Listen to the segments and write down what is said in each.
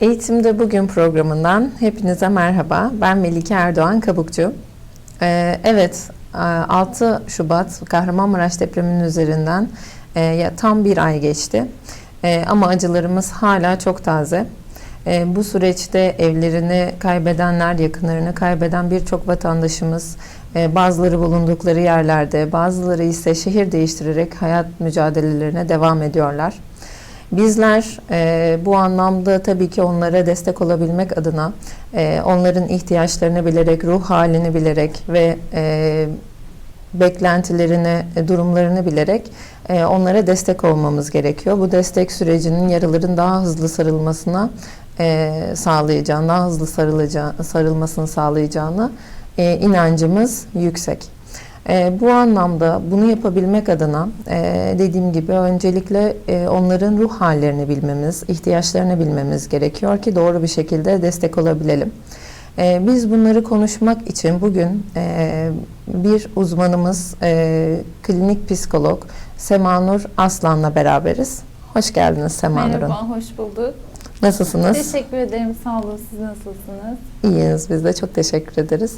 Eğitimde Bugün programından hepinize merhaba. Ben Melike Erdoğan Kabukçu. Ee, evet, e, 6 Şubat Kahramanmaraş depreminin üzerinden e, tam bir ay geçti. E, ama acılarımız hala çok taze. E, bu süreçte evlerini kaybedenler, yakınlarını kaybeden birçok vatandaşımız, e, bazıları bulundukları yerlerde, bazıları ise şehir değiştirerek hayat mücadelelerine devam ediyorlar. Bizler e, bu anlamda tabii ki onlara destek olabilmek adına e, onların ihtiyaçlarını bilerek, ruh halini bilerek ve e, beklentilerini, e, durumlarını bilerek e, onlara destek olmamız gerekiyor. Bu destek sürecinin yaraların daha hızlı sarılmasına e, sağlayacağını, daha hızlı sarılacağı, sarılmasını sağlayacağını e, inancımız yüksek. E, bu anlamda bunu yapabilmek adına e, dediğim gibi öncelikle e, onların ruh hallerini bilmemiz, ihtiyaçlarını bilmemiz gerekiyor ki doğru bir şekilde destek olabilelim. E, biz bunları konuşmak için bugün e, bir uzmanımız, e, klinik psikolog Semanur Aslan'la beraberiz. Hoş geldiniz Semanur Hanım. Merhaba, hoş bulduk. Nasılsınız? Teşekkür ederim, sağ olun. Siz nasılsınız? İyiyiz biz de çok teşekkür ederiz.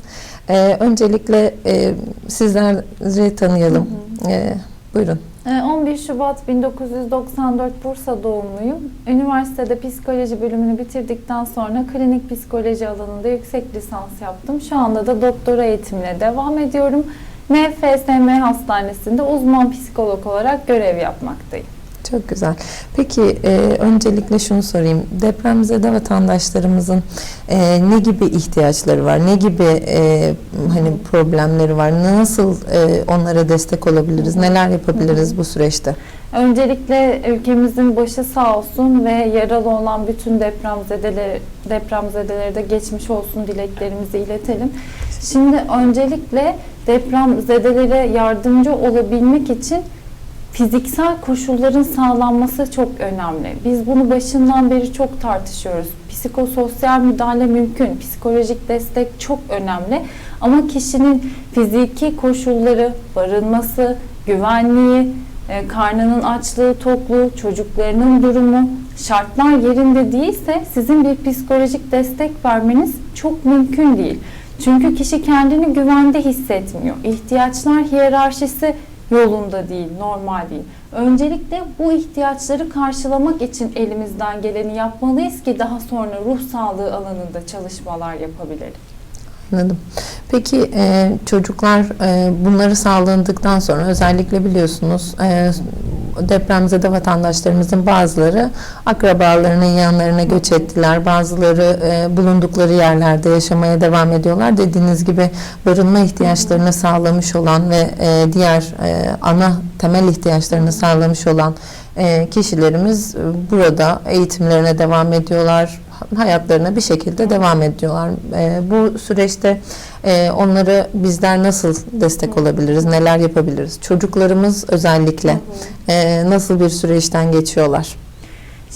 Ee, öncelikle e, sizleri tanıyalım. Ee, buyurun. Ee, 11 Şubat 1994 Bursa doğumluyum. Üniversitede psikoloji bölümünü bitirdikten sonra klinik psikoloji alanında yüksek lisans yaptım. Şu anda da doktora eğitimine devam ediyorum. NFSM Hastanesi'nde uzman psikolog olarak görev yapmaktayım. Çok güzel. Peki e, öncelikle şunu sorayım. Depremzede vatandaşlarımızın e, ne gibi ihtiyaçları var? Ne gibi e, hani problemleri var? Nasıl e, onlara destek olabiliriz? Neler yapabiliriz bu süreçte? Öncelikle ülkemizin başı sağ olsun ve yaralı olan bütün depremzedeler, depremzedelere de geçmiş olsun dileklerimizi iletelim. Şimdi öncelikle depremzedelere yardımcı olabilmek için fiziksel koşulların sağlanması çok önemli. Biz bunu başından beri çok tartışıyoruz. Psikososyal müdahale mümkün, psikolojik destek çok önemli. Ama kişinin fiziki koşulları, barınması, güvenliği, e, karnının açlığı, tokluğu, çocuklarının durumu, şartlar yerinde değilse sizin bir psikolojik destek vermeniz çok mümkün değil. Çünkü kişi kendini güvende hissetmiyor. İhtiyaçlar hiyerarşisi yolunda değil, normal değil. Öncelikle bu ihtiyaçları karşılamak için elimizden geleni yapmalıyız ki daha sonra ruh sağlığı alanında çalışmalar yapabilelim. Anladım. Peki e, çocuklar e, bunları sağlandıktan sonra özellikle biliyorsunuz e, depremzede vatandaşlarımızın bazıları akrabalarının yanlarına göç ettiler. Bazıları e, bulundukları yerlerde yaşamaya devam ediyorlar. Dediğiniz gibi barınma ihtiyaçlarını sağlamış olan ve e, diğer e, ana temel ihtiyaçlarını sağlamış olan e, kişilerimiz e, burada eğitimlerine devam ediyorlar hayatlarına bir şekilde devam ediyorlar. E, bu süreçte e, onları bizler nasıl destek olabiliriz, neler yapabiliriz? Çocuklarımız özellikle e, nasıl bir süreçten geçiyorlar?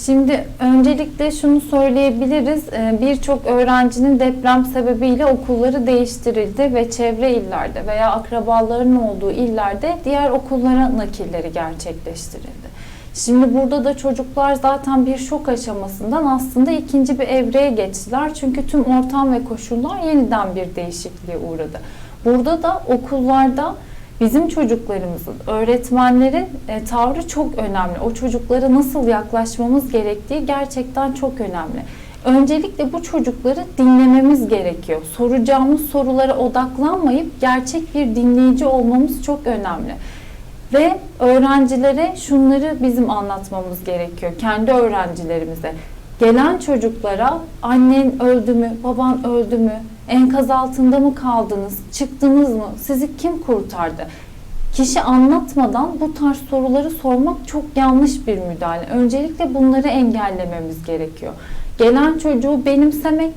Şimdi öncelikle şunu söyleyebiliriz. Ee, Birçok öğrencinin deprem sebebiyle okulları değiştirildi ve çevre illerde veya akrabalarının olduğu illerde diğer okullara nakilleri gerçekleştirildi. Şimdi burada da çocuklar zaten bir şok aşamasından aslında ikinci bir evreye geçtiler. Çünkü tüm ortam ve koşullar yeniden bir değişikliğe uğradı. Burada da okullarda bizim çocuklarımızın, öğretmenlerin e, tavrı çok önemli. O çocuklara nasıl yaklaşmamız gerektiği gerçekten çok önemli. Öncelikle bu çocukları dinlememiz gerekiyor. Soracağımız sorulara odaklanmayıp gerçek bir dinleyici olmamız çok önemli. Ve öğrencilere şunları bizim anlatmamız gerekiyor. Kendi öğrencilerimize. Gelen çocuklara annen öldü mü, baban öldü mü, enkaz altında mı kaldınız, çıktınız mı, sizi kim kurtardı? Kişi anlatmadan bu tarz soruları sormak çok yanlış bir müdahale. Öncelikle bunları engellememiz gerekiyor. Gelen çocuğu benimsemek,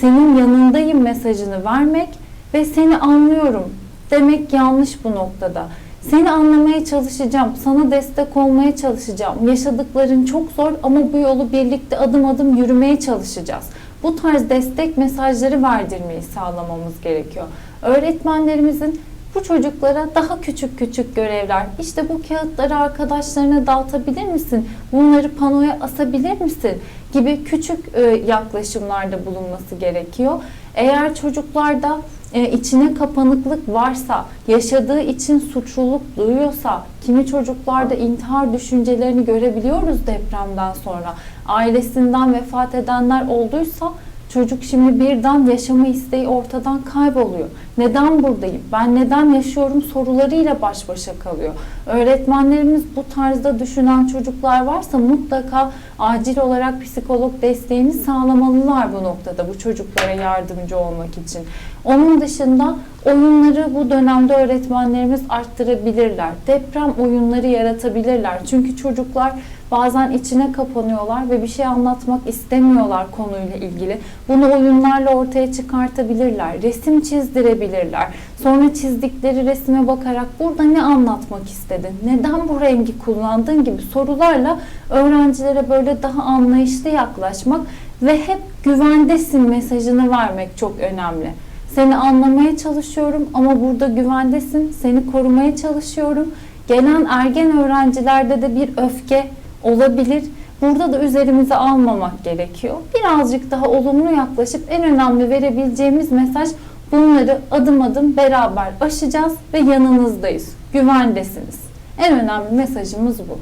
senin yanındayım mesajını vermek ve seni anlıyorum demek yanlış bu noktada. Seni anlamaya çalışacağım, sana destek olmaya çalışacağım. Yaşadıkların çok zor ama bu yolu birlikte adım adım yürümeye çalışacağız. Bu tarz destek mesajları verdirmeyi sağlamamız gerekiyor. Öğretmenlerimizin Bu çocuklara daha küçük küçük görevler, işte bu kağıtları arkadaşlarına dağıtabilir misin? Bunları panoya asabilir misin? gibi küçük e, yaklaşımlarda bulunması gerekiyor. Eğer çocuklarda e, içine kapanıklık varsa, yaşadığı için suçluluk duyuyorsa, kimi çocuklarda intihar düşüncelerini görebiliyoruz depremden sonra. Ailesinden vefat edenler olduysa çocuk şimdi birden yaşama isteği ortadan kayboluyor. Neden buradayım? Ben neden yaşıyorum sorularıyla baş başa kalıyor. Öğretmenlerimiz bu tarzda düşünen çocuklar varsa mutlaka acil olarak psikolog desteğini sağlamalılar bu noktada bu çocuklara yardımcı olmak için. Onun dışında oyunları bu dönemde öğretmenlerimiz arttırabilirler. Deprem oyunları yaratabilirler. Çünkü çocuklar bazen içine kapanıyorlar ve bir şey anlatmak istemiyorlar konuyla ilgili. Bunu oyunlarla ortaya çıkartabilirler. Resim çizdirebilirler. Sonra çizdikleri resme bakarak burada ne anlatmak istedin? Neden bu rengi kullandın gibi sorularla öğrencilere böyle daha anlayışlı yaklaşmak ve hep güvendesin mesajını vermek çok önemli. Seni anlamaya çalışıyorum ama burada güvendesin. Seni korumaya çalışıyorum. Gelen ergen öğrencilerde de bir öfke olabilir. Burada da üzerimize almamak gerekiyor. Birazcık daha olumlu yaklaşıp en önemli verebileceğimiz mesaj bunları adım adım beraber aşacağız ve yanınızdayız. Güvendesiniz. En önemli mesajımız bu.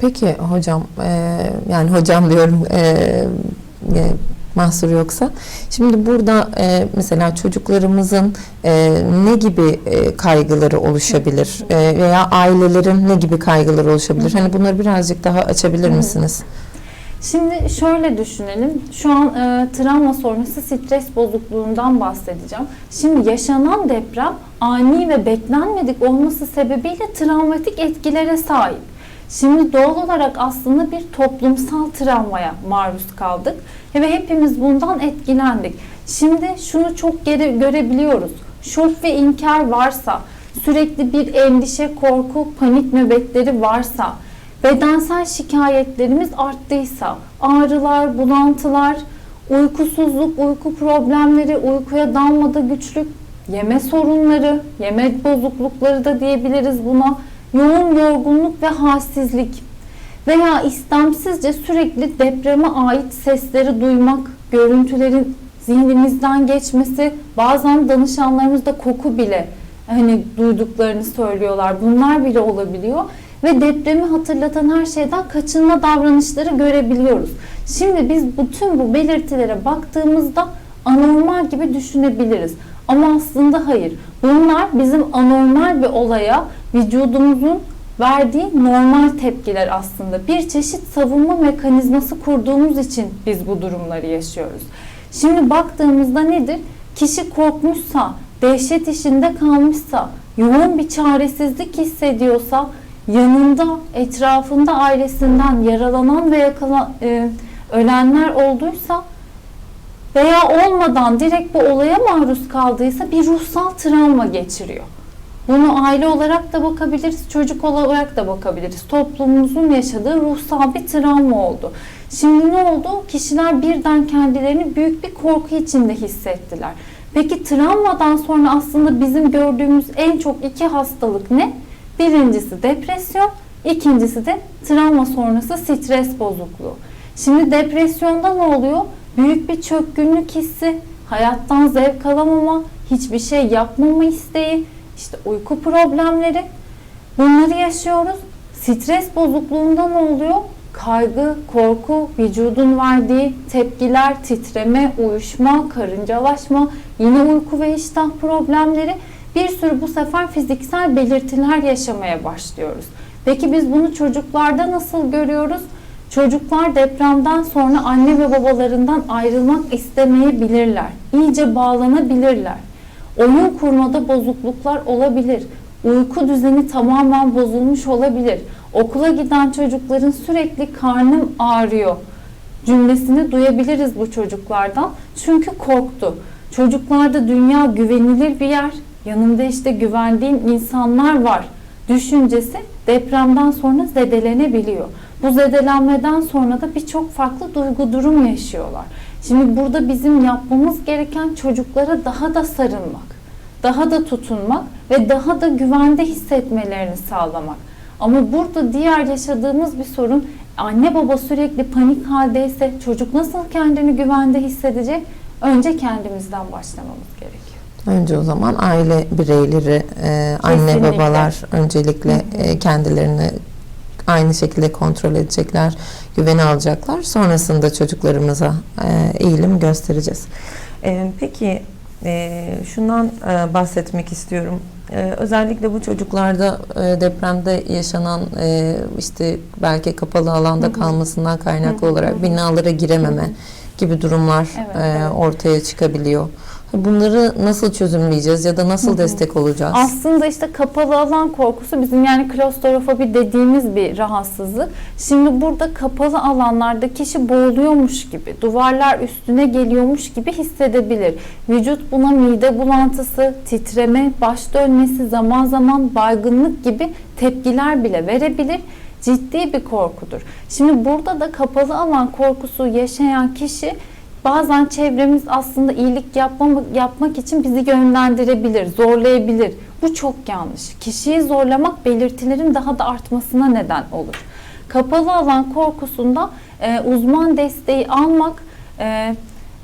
Peki hocam, e, yani hocam diyorum e, e, mahsur yoksa. Şimdi burada e, mesela çocuklarımızın e, ne gibi e, kaygıları oluşabilir E, veya ailelerin ne gibi kaygıları oluşabilir? Hani bunları birazcık daha açabilir misiniz? Şimdi şöyle düşünelim. Şu an e, travma sonrası stres bozukluğundan bahsedeceğim. Şimdi yaşanan deprem ani ve beklenmedik olması sebebiyle travmatik etkilere sahip. Şimdi doğal olarak aslında bir toplumsal travmaya maruz kaldık ve hepimiz bundan etkilendik. Şimdi şunu çok geri görebiliyoruz. Şok ve inkar varsa, sürekli bir endişe, korku, panik nöbetleri varsa, bedensel şikayetlerimiz arttıysa, ağrılar, bulantılar, uykusuzluk, uyku problemleri, uykuya dalmada güçlük, yeme sorunları, yeme bozuklukları da diyebiliriz buna, yoğun yorgunluk ve halsizlik veya istemsizce sürekli depreme ait sesleri duymak, görüntülerin zihnimizden geçmesi, bazen danışanlarımızda koku bile hani duyduklarını söylüyorlar. Bunlar bile olabiliyor ve depremi hatırlatan her şeyden kaçınma davranışları görebiliyoruz. Şimdi biz bütün bu belirtilere baktığımızda anormal gibi düşünebiliriz. Ama aslında hayır. Bunlar bizim anormal bir olaya vücudumuzun verdiği normal tepkiler aslında. Bir çeşit savunma mekanizması kurduğumuz için biz bu durumları yaşıyoruz. Şimdi baktığımızda nedir? Kişi korkmuşsa, dehşet içinde kalmışsa, yoğun bir çaresizlik hissediyorsa, yanında, etrafında ailesinden yaralanan ve yakala, e, ölenler olduysa veya olmadan direkt bu olaya maruz kaldıysa bir ruhsal travma geçiriyor. Bunu aile olarak da bakabiliriz, çocuk olarak da bakabiliriz. Toplumumuzun yaşadığı ruhsal bir travma oldu. Şimdi ne oldu? Kişiler birden kendilerini büyük bir korku içinde hissettiler. Peki travmadan sonra aslında bizim gördüğümüz en çok iki hastalık ne? Birincisi depresyon, ikincisi de travma sonrası stres bozukluğu. Şimdi depresyonda ne oluyor? Büyük bir çökkünlük hissi, hayattan zevk alamama, hiçbir şey yapmama isteği, işte uyku problemleri. Bunları yaşıyoruz. Stres bozukluğunda ne oluyor? Kaygı, korku, vücudun verdiği tepkiler, titreme, uyuşma, karıncalaşma, yine uyku ve iştah problemleri bir sürü bu sefer fiziksel belirtiler yaşamaya başlıyoruz. Peki biz bunu çocuklarda nasıl görüyoruz? Çocuklar depremden sonra anne ve babalarından ayrılmak istemeyebilirler. İyice bağlanabilirler. Oyun kurmada bozukluklar olabilir. Uyku düzeni tamamen bozulmuş olabilir. Okula giden çocukların sürekli karnım ağrıyor cümlesini duyabiliriz bu çocuklardan. Çünkü korktu. Çocuklarda dünya güvenilir bir yer. Yanımda işte güvendiğim insanlar var. Düşüncesi depremden sonra zedelenebiliyor. Bu zedelenmeden sonra da birçok farklı duygu durum yaşıyorlar. Şimdi burada bizim yapmamız gereken çocuklara daha da sarılmak. daha da tutunmak ve daha da güvende hissetmelerini sağlamak. Ama burada diğer yaşadığımız bir sorun anne baba sürekli panik haldeyse çocuk nasıl kendini güvende hissedecek? Önce kendimizden başlamamız gerekiyor. Önce o zaman aile bireyleri, e, anne Kesinlikle. babalar öncelikle e, kendilerini aynı şekilde kontrol edecekler, güvene alacaklar. Sonrasında çocuklarımıza e, eğilim göstereceğiz. E, peki e, şundan e, bahsetmek istiyorum. Özellikle bu çocuklarda e, depremde yaşanan e, işte belki kapalı alanda Hı hı. kalmasından kaynaklı Hı hı. olarak binalara girememe Hı hı. gibi durumlar Evet, e, evet. ortaya çıkabiliyor. Bunları nasıl çözümleyeceğiz ya da nasıl Hı hı. destek olacağız? Aslında işte kapalı alan korkusu bizim yani klostrofobi dediğimiz bir rahatsızlık. Şimdi burada kapalı alanlarda kişi boğuluyormuş gibi, duvarlar üstüne geliyormuş gibi hissedebilir. Vücut buna mide bulantısı, titreme, baş dönmesi, zaman zaman baygınlık gibi tepkiler bile verebilir. Ciddi bir korkudur. Şimdi burada da kapalı alan korkusu yaşayan kişi bazen çevremiz aslında iyilik yapmamak, yapmak için bizi yönlendirebilir, zorlayabilir. Bu çok yanlış. Kişiyi zorlamak belirtilerin daha da artmasına neden olur. Kapalı alan korkusunda e, uzman desteği almak, e,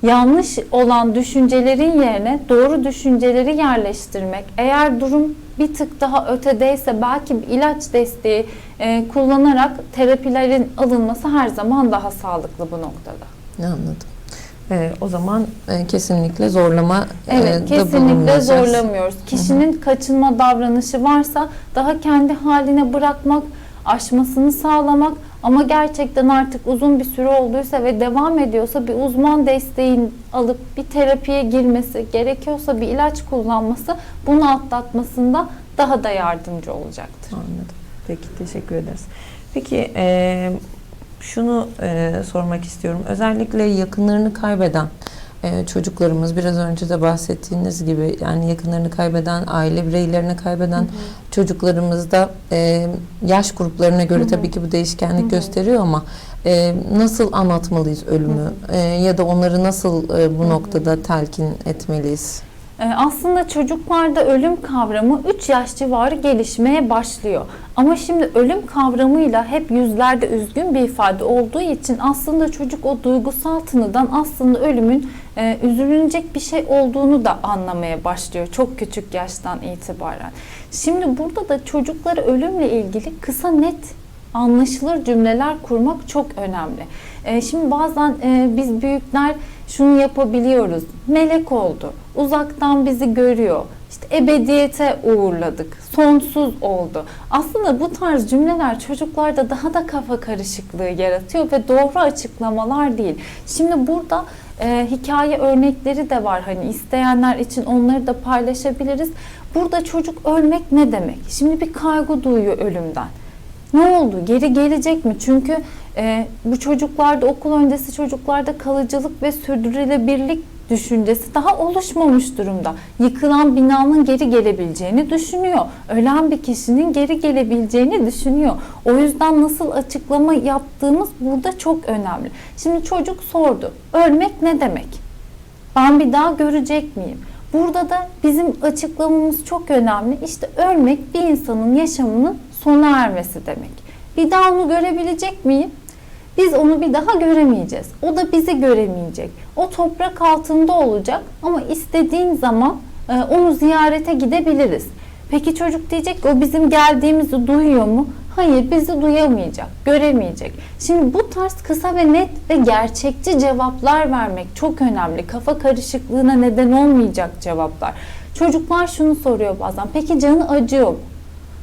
yanlış olan düşüncelerin yerine doğru düşünceleri yerleştirmek. Eğer durum bir tık daha ötedeyse belki bir ilaç desteği e, kullanarak terapilerin alınması her zaman daha sağlıklı bu noktada. Anladım. Ee, o zaman e, kesinlikle zorlama e, Evet, da kesinlikle zorlamıyoruz. Kişinin kaçınma davranışı varsa daha kendi haline bırakmak, aşmasını sağlamak ama gerçekten artık uzun bir süre olduysa ve devam ediyorsa bir uzman desteğin alıp bir terapiye girmesi, gerekiyorsa bir ilaç kullanması bunu atlatmasında daha da yardımcı olacaktır. Anladım. Peki teşekkür ederiz. Peki e, şunu e, sormak istiyorum. Özellikle yakınlarını kaybeden e, çocuklarımız biraz önce de bahsettiğiniz gibi yani yakınlarını kaybeden, aile bireylerini kaybeden çocuklarımızda e, yaş gruplarına göre Hı hı. tabii ki bu değişkenlik Hı hı. gösteriyor ama e, nasıl anlatmalıyız ölümü E, ya da onları nasıl e, bu Hı hı. noktada telkin etmeliyiz? Ee, Aslında çocuklarda ölüm kavramı 3 yaş civarı gelişmeye başlıyor. Ama şimdi ölüm kavramıyla hep yüzlerde üzgün bir ifade olduğu için aslında çocuk o duygusal tınıdan aslında ölümün e, üzülünecek bir şey olduğunu da anlamaya başlıyor çok küçük yaştan itibaren. Şimdi burada da çocuklara ölümle ilgili kısa net anlaşılır cümleler kurmak çok önemli. E, şimdi bazen e, biz büyükler şunu yapabiliyoruz. Melek oldu. Uzaktan bizi görüyor. İşte ebediyete uğurladık. Sonsuz oldu. Aslında bu tarz cümleler çocuklarda daha da kafa karışıklığı yaratıyor ve doğru açıklamalar değil. Şimdi burada e, hikaye örnekleri de var. Hani isteyenler için onları da paylaşabiliriz. Burada çocuk ölmek ne demek? Şimdi bir kaygı duyuyor ölümden. Ne oldu? Geri gelecek mi? Çünkü e, bu çocuklarda, okul öncesi çocuklarda kalıcılık ve sürdürülebilirlik düşüncesi daha oluşmamış durumda. Yıkılan binanın geri gelebileceğini düşünüyor. Ölen bir kişinin geri gelebileceğini düşünüyor. O yüzden nasıl açıklama yaptığımız burada çok önemli. Şimdi çocuk sordu. Ölmek ne demek? Ben bir daha görecek miyim? Burada da bizim açıklamamız çok önemli. İşte ölmek bir insanın yaşamının sona ermesi demek. Bir daha onu görebilecek miyim? Biz onu bir daha göremeyeceğiz. O da bizi göremeyecek. O toprak altında olacak ama istediğin zaman e, onu ziyarete gidebiliriz. Peki çocuk diyecek ki o bizim geldiğimizi duyuyor mu? Hayır bizi duyamayacak, göremeyecek. Şimdi bu tarz kısa ve net ve gerçekçi cevaplar vermek çok önemli. Kafa karışıklığına neden olmayacak cevaplar. Çocuklar şunu soruyor bazen. Peki canı acıyor mu?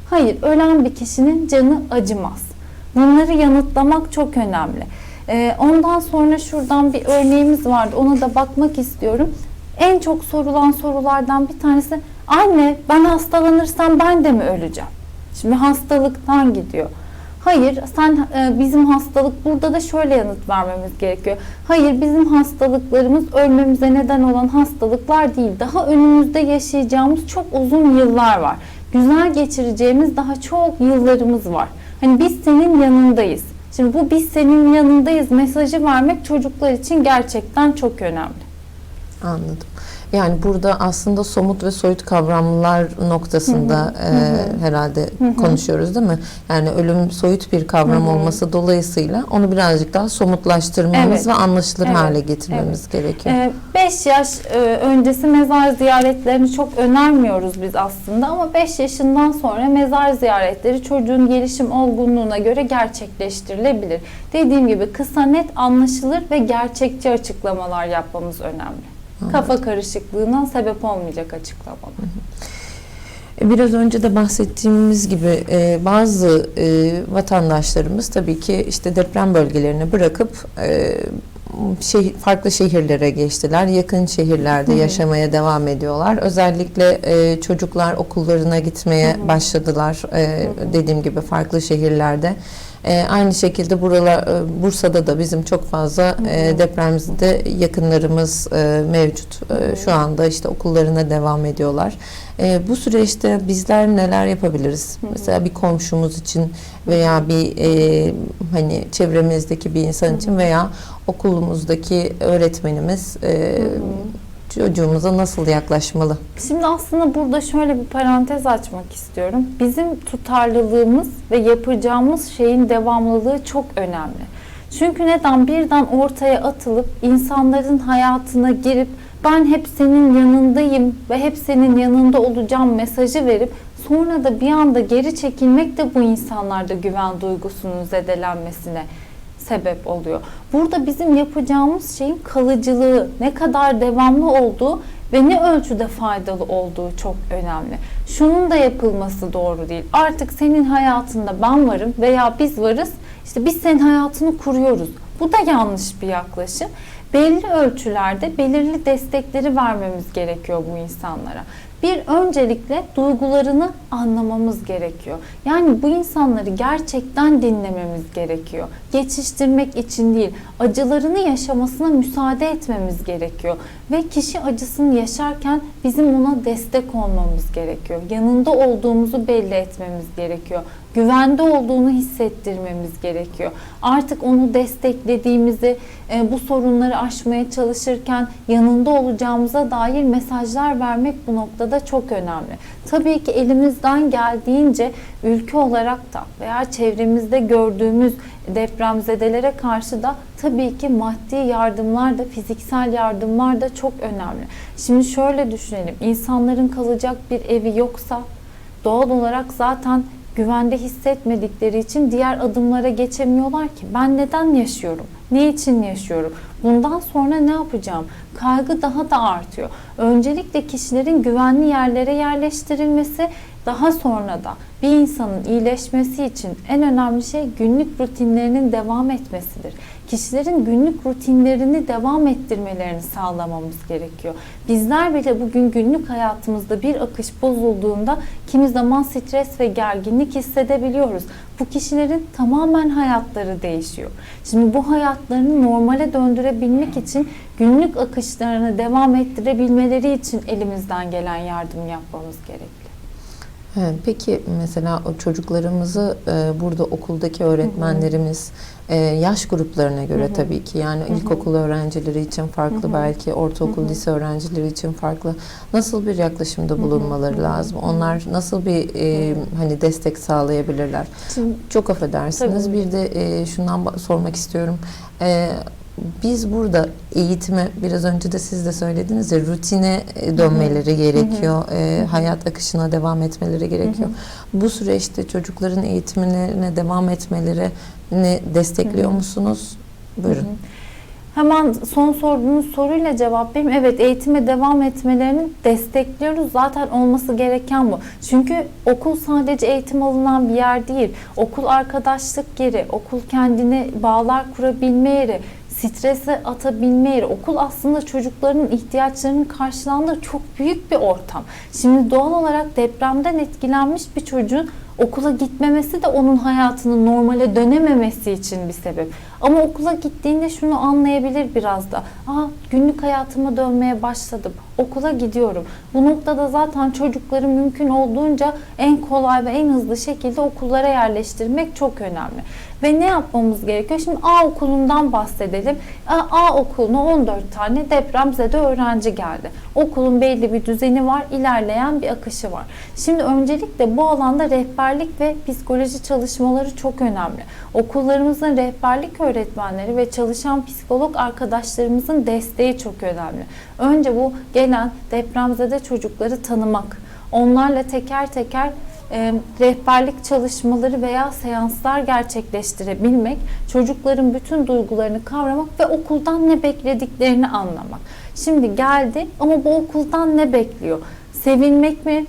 Hayır, ölen bir kişinin canı acımaz. Bunları yanıtlamak çok önemli. Ee, ondan sonra şuradan bir örneğimiz vardı. Ona da bakmak istiyorum. En çok sorulan sorulardan bir tanesi anne ben hastalanırsam ben de mi öleceğim? Şimdi hastalıktan gidiyor. Hayır sen e, bizim hastalık burada da şöyle yanıt vermemiz gerekiyor. Hayır bizim hastalıklarımız ölmemize neden olan hastalıklar değil. Daha önümüzde yaşayacağımız çok uzun yıllar var. Güzel geçireceğimiz daha çok yıllarımız var. Hani biz senin yanındayız. Şimdi bu biz senin yanındayız mesajı vermek çocuklar için gerçekten çok önemli. Anladım. Yani burada aslında somut ve soyut kavramlar noktasında Hı hı, e, hı herhalde Hı hı. konuşuyoruz değil mi? Yani ölüm soyut bir kavram Hı hı. olması dolayısıyla onu birazcık daha somutlaştırmamız Evet. ve anlaşılır Evet, hale getirmemiz gerekiyor. 5 yaş e, öncesi mezar ziyaretlerini çok önermiyoruz biz aslında ama 5 yaşından sonra mezar ziyaretleri çocuğun gelişim olgunluğuna göre gerçekleştirilebilir. Dediğim gibi kısa net anlaşılır ve gerçekçi açıklamalar yapmamız önemli. Kafa karışıklığına sebep olmayacak açıklamalar. Biraz önce de bahsettiğimiz gibi e, bazı e, vatandaşlarımız tabii ki işte deprem bölgelerini bırakıp e, şehir, farklı şehirlere geçtiler. Yakın şehirlerde Hı hı. yaşamaya devam ediyorlar. Özellikle e, çocuklar okullarına gitmeye Hı hı. başladılar. E, hı. Dediğim gibi farklı şehirlerde. E, aynı şekilde buralar e, Bursa'da da bizim çok fazla e, depremzede yakınlarımız e, mevcut. E, şu anda işte okullarına devam ediyorlar. E, bu süreçte bizler neler yapabiliriz? Hı hı. Mesela bir komşumuz için veya bir e, hani çevremizdeki bir insan için veya okulumuzdaki öğretmenimiz e, Hı hı. Çocuğumuza nasıl yaklaşmalı? Şimdi aslında burada şöyle bir parantez açmak istiyorum. Bizim tutarlılığımız ve yapacağımız şeyin devamlılığı çok önemli. Çünkü neden birden ortaya atılıp insanların hayatına girip ben hep senin yanındayım ve hep senin yanında olacağım mesajı verip sonra da bir anda geri çekilmek de bu insanlarda güven duygusunun zedelenmesine sebep oluyor. Burada bizim yapacağımız şeyin kalıcılığı, ne kadar devamlı olduğu ve ne ölçüde faydalı olduğu çok önemli. Şunun da yapılması doğru değil. Artık senin hayatında ben varım veya biz varız. İşte biz senin hayatını kuruyoruz. Bu da yanlış bir yaklaşım. Belli ölçülerde belirli destekleri vermemiz gerekiyor bu insanlara. Bir öncelikle duygularını anlamamız gerekiyor. Yani bu insanları gerçekten dinlememiz gerekiyor. Geçiştirmek için değil, acılarını yaşamasına müsaade etmemiz gerekiyor. Ve kişi acısını yaşarken bizim ona destek olmamız gerekiyor. Yanında olduğumuzu belli etmemiz gerekiyor. Güvende olduğunu hissettirmemiz gerekiyor. Artık onu desteklediğimizi, e, bu sorunları aşmaya çalışırken yanında olacağımıza dair mesajlar vermek bu noktada çok önemli. Tabii ki elimizden geldiğince ülke olarak da veya çevremizde gördüğümüz depremzedelere karşı da tabii ki maddi yardımlar da fiziksel yardımlar da çok önemli. Şimdi şöyle düşünelim. İnsanların kalacak bir evi yoksa doğal olarak zaten güvende hissetmedikleri için diğer adımlara geçemiyorlar ki. Ben neden yaşıyorum? Ne için yaşıyorum? Bundan sonra ne yapacağım? Kaygı daha da artıyor. Öncelikle kişilerin güvenli yerlere yerleştirilmesi, daha sonra da bir insanın iyileşmesi için en önemli şey günlük rutinlerinin devam etmesidir. Kişilerin günlük rutinlerini devam ettirmelerini sağlamamız gerekiyor. Bizler bile bugün günlük hayatımızda bir akış bozulduğunda kimi zaman stres ve gerginlik hissedebiliyoruz. Bu kişilerin tamamen hayatları değişiyor. Şimdi bu hayatlarını normale döndürebilmek için günlük akışlarını devam ettirebilmeleri için elimizden gelen yardım yapmamız gerekli. Evet, Peki mesela o çocuklarımızı e, burada okuldaki öğretmenlerimiz e, yaş gruplarına göre Hı hı. tabii ki yani Hı hı. ilkokul öğrencileri için farklı Hı hı. belki ortaokul Hı hı. lise öğrencileri için farklı nasıl bir yaklaşımda bulunmaları Hı hı. lazım? Onlar nasıl bir e, hani destek sağlayabilirler? Şimdi Çok affedersiniz. Tabii. Bir de e, şundan sormak istiyorum. E, biz burada eğitime biraz önce de siz de söylediniz ya rutine e, dönmeleri gerekiyor. E, Hı hı. hayat akışına devam etmeleri gerekiyor. Bu süreçte çocukların eğitimlerine devam etmelerini destekliyor Hı hı. musunuz? Buyurun. Hemen son sorduğunuz soruyla cevap vereyim. Evet eğitime devam etmelerini destekliyoruz. Zaten olması gereken bu. Çünkü okul sadece eğitim alınan bir yer değil. Okul arkadaşlık yeri, okul kendine bağlar kurabilme yeri, stresi atabilme yeri. Okul aslında çocukların ihtiyaçlarının karşılandığı çok büyük bir ortam. Şimdi doğal olarak depremden etkilenmiş bir çocuğun okula gitmemesi de onun hayatının normale dönememesi için bir sebep. Ama okula gittiğinde şunu anlayabilir biraz da. Aa günlük hayatıma dönmeye başladım. Okula gidiyorum. Bu noktada zaten çocukları mümkün olduğunca en kolay ve en hızlı şekilde okullara yerleştirmek çok önemli. Ve ne yapmamız gerekiyor? Şimdi A okulundan bahsedelim. A, okuluna 14 tane depremzede öğrenci geldi. Okulun belli bir düzeni var, ilerleyen bir akışı var. Şimdi öncelikle bu alanda rehberlik ve psikoloji çalışmaları çok önemli. Okullarımızın rehberlik öğretmenleri ve çalışan psikolog arkadaşlarımızın desteği çok önemli. Önce bu gelen depremzede çocukları tanımak, onlarla teker teker e, rehberlik çalışmaları veya seanslar gerçekleştirebilmek, çocukların bütün duygularını kavramak ve okuldan ne beklediklerini anlamak. Şimdi geldi ama bu okuldan ne bekliyor? Sevilmek mi?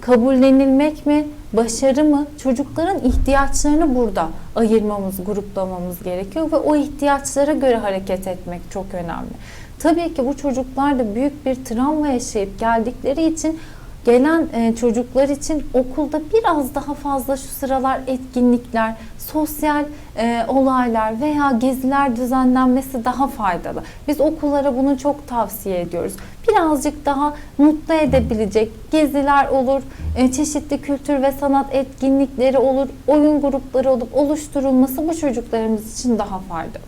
Kabullenilmek mi? Başarı mı? Çocukların ihtiyaçlarını burada ayırmamız, gruplamamız gerekiyor ve o ihtiyaçlara göre hareket etmek çok önemli. Tabii ki bu çocuklar da büyük bir travma yaşayıp geldikleri için gelen e, çocuklar için okulda biraz daha fazla şu sıralar etkinlikler, sosyal e, olaylar veya geziler düzenlenmesi daha faydalı. Biz okullara bunu çok tavsiye ediyoruz. Birazcık daha mutlu edebilecek geziler olur, e, çeşitli kültür ve sanat etkinlikleri olur, oyun grupları olup oluşturulması bu çocuklarımız için daha faydalı.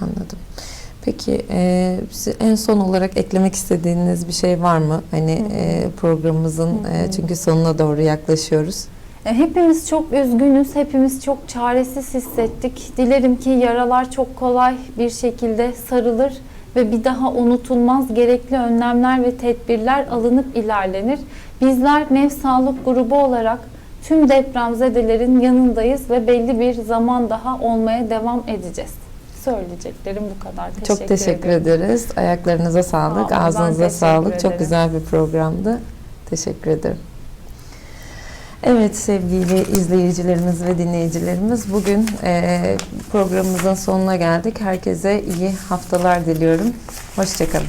Anladım. Peki e, en son olarak eklemek istediğiniz bir şey var mı? Hani e, programımızın e, çünkü sonuna doğru yaklaşıyoruz. E, Hepimiz çok üzgünüz, hepimiz çok çaresiz hissettik. Dilerim ki yaralar çok kolay bir şekilde sarılır ve bir daha unutulmaz gerekli önlemler ve tedbirler alınıp ilerlenir. Bizler Nev Sağlık Grubu olarak tüm depremzedelerin yanındayız ve belli bir zaman daha olmaya devam edeceğiz. Söyleyeceklerim bu kadar. Teşekkür Çok teşekkür ederim. ederiz. Ayaklarınıza sağlık, ben ağzınıza sağlık. Çok ederim. güzel bir programdı. Teşekkür ederim. Evet sevgili izleyicilerimiz ve dinleyicilerimiz bugün eee, programımızın sonuna geldik. Herkese iyi haftalar diliyorum. Hoşçakalın.